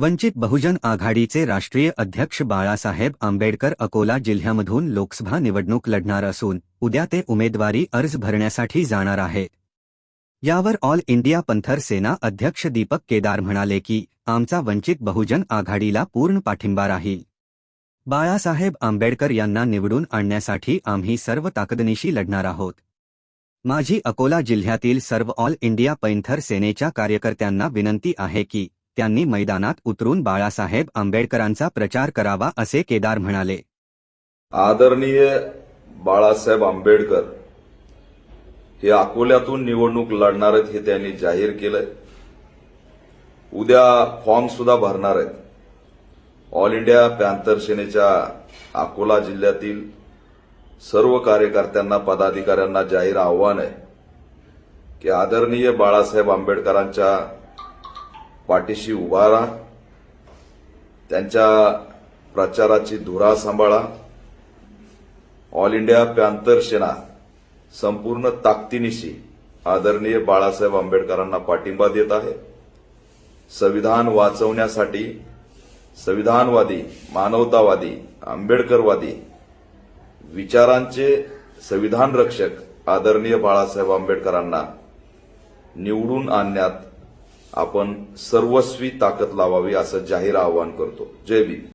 वंचित बहुजन आघाडीचे राष्ट्रीय अध्यक्ष बाळासाहेब आंबेडकर अकोला जिल्ह्यामधून लोकसभा निवडणूक लढणार असून उद्या ते उमेदवारी अर्ज भरण्यासाठी जाणार आहेत. यावर ऑल इंडिया पंथर सेना अध्यक्ष दीपक केदार म्हणाले की आमचा वंचित बहुजन आघाडीला पूर्ण पाठिंबा राहील. बाळासाहेब आंबेडकर यांना निवडून आणण्यासाठी आम्ही सर्व ताकदनिशी लढणार आहोत. माझी अकोला जिल्ह्यातील सर्व ऑल इंडिया पैंथर सेनेच्या कार्यकर्त्यांना विनंती आहे की त्यांनी मैदानात उतरून बाळासाहेब आंबेडकरांचा प्रचार करावा असे केदार म्हणाले. आदरणीय बाळासाहेब आंबेडकर हे अकोल्यातून निवडणूक लढणार आहेत हे त्यांनी जाहीर केलंय. उद्या फॉर्म सुद्धा भरणार आहेत. ऑल इंडिया पॅन्थर सेनेच्या अकोला जिल्ह्यातील सर्व कार्यकर्त्यांना पदाधिकाऱ्यांना जाहीर आव्हान आहे की आदरणीय बाळासाहेब आंबेडकरांच्या पाठीशी उभा राहा. त्यांच्या प्रचाराची धुरा सांभाळा. ऑल इंडिया पॅन्थर सेना संपूर्ण ताकदीनिशी आदरणीय बाळासाहेब आंबेडकरांना पाठिंबा देत आहे. संविधान वाचवण्यासाठी संविधानवादी मानवतावादी आंबेडकरवादी विचारांचे संविधान रक्षक आदरणीय बाळासाहेब आंबेडकरांना निवडून आणण्यात आपण सर्वस्वी ताकद लावावी असं जाहीर आवाहन करतो. जय भीम.